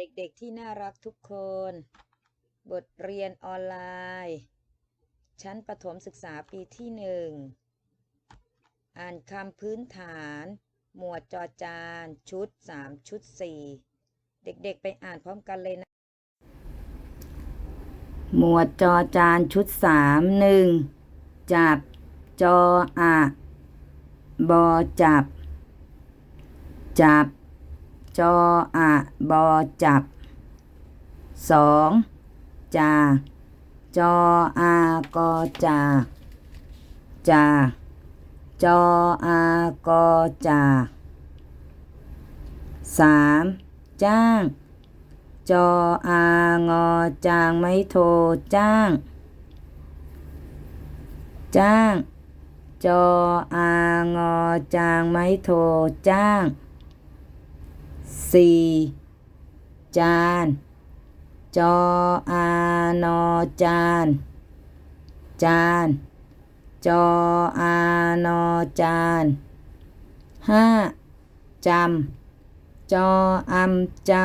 เด็กๆที่น่ารักทุกคน บทเรียนออนไลน์ ชั้นประถมศึกษาปีที่หนึ่ง อ่านคำพื้นฐาน หมวดจอจานชุด 3 ชุด 4 เด็กๆไปอ่านพร้อมกันเลยนะ หมวดจอจานชุด 3 1 จับ จออะ บอจับ จับ จออะบอจับสองจาจออากอจาจาจออากอจาสามจ้าง จออางอจางไม่โทรจ้าง จ้าง จออางอจางไม่โทรจ้าง สี่จาน จออานอจาน จาน จออานอจานห้าจำ จออำจำ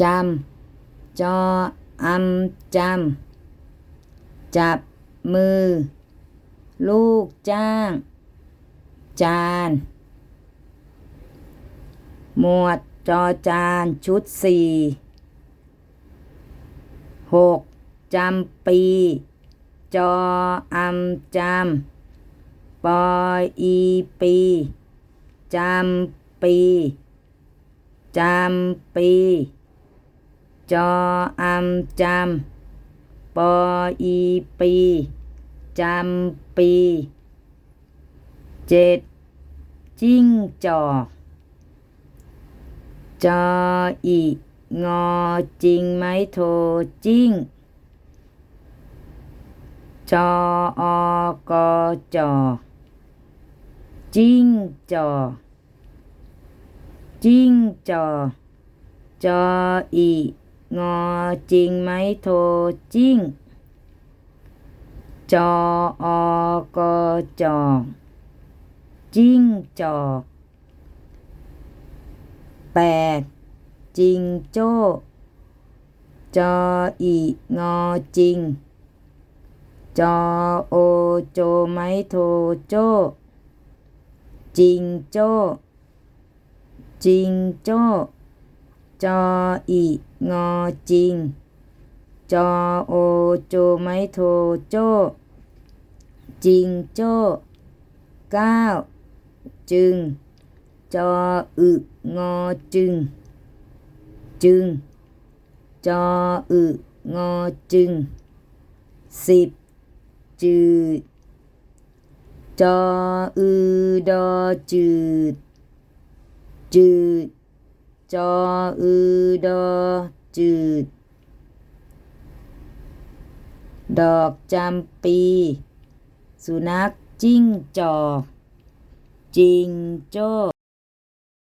จำ จออำจำ จับมือ ลูกจ้าง จาน หมวดจอจานชุดสี่หกจำปี จออำจำปออีปีจำปีจำปี จออำจำปออีปีจำปี เจ็ดจิ้งจอก จออีงอจริงไหมโทรจิ้งจออกอจอจิ้งจอจิ้งจอจออีงอจริงไหมโทรจิ้งจออกอจอจิ้งจอก แปดจิงโจ้จออีงอจริง จอโอโจไมโทโจ้จิงโจ้จิงโจ้จออีงอจริง จอโอโจไมโทโจ้จิงโจ้เก้าจึง จออึงอจึง จึง จออึงอจึงสิบจืด จออือดอจืด จืด จออือดอจืด ดอกจำปี สุนัขจิ้งจอก จิงโจ้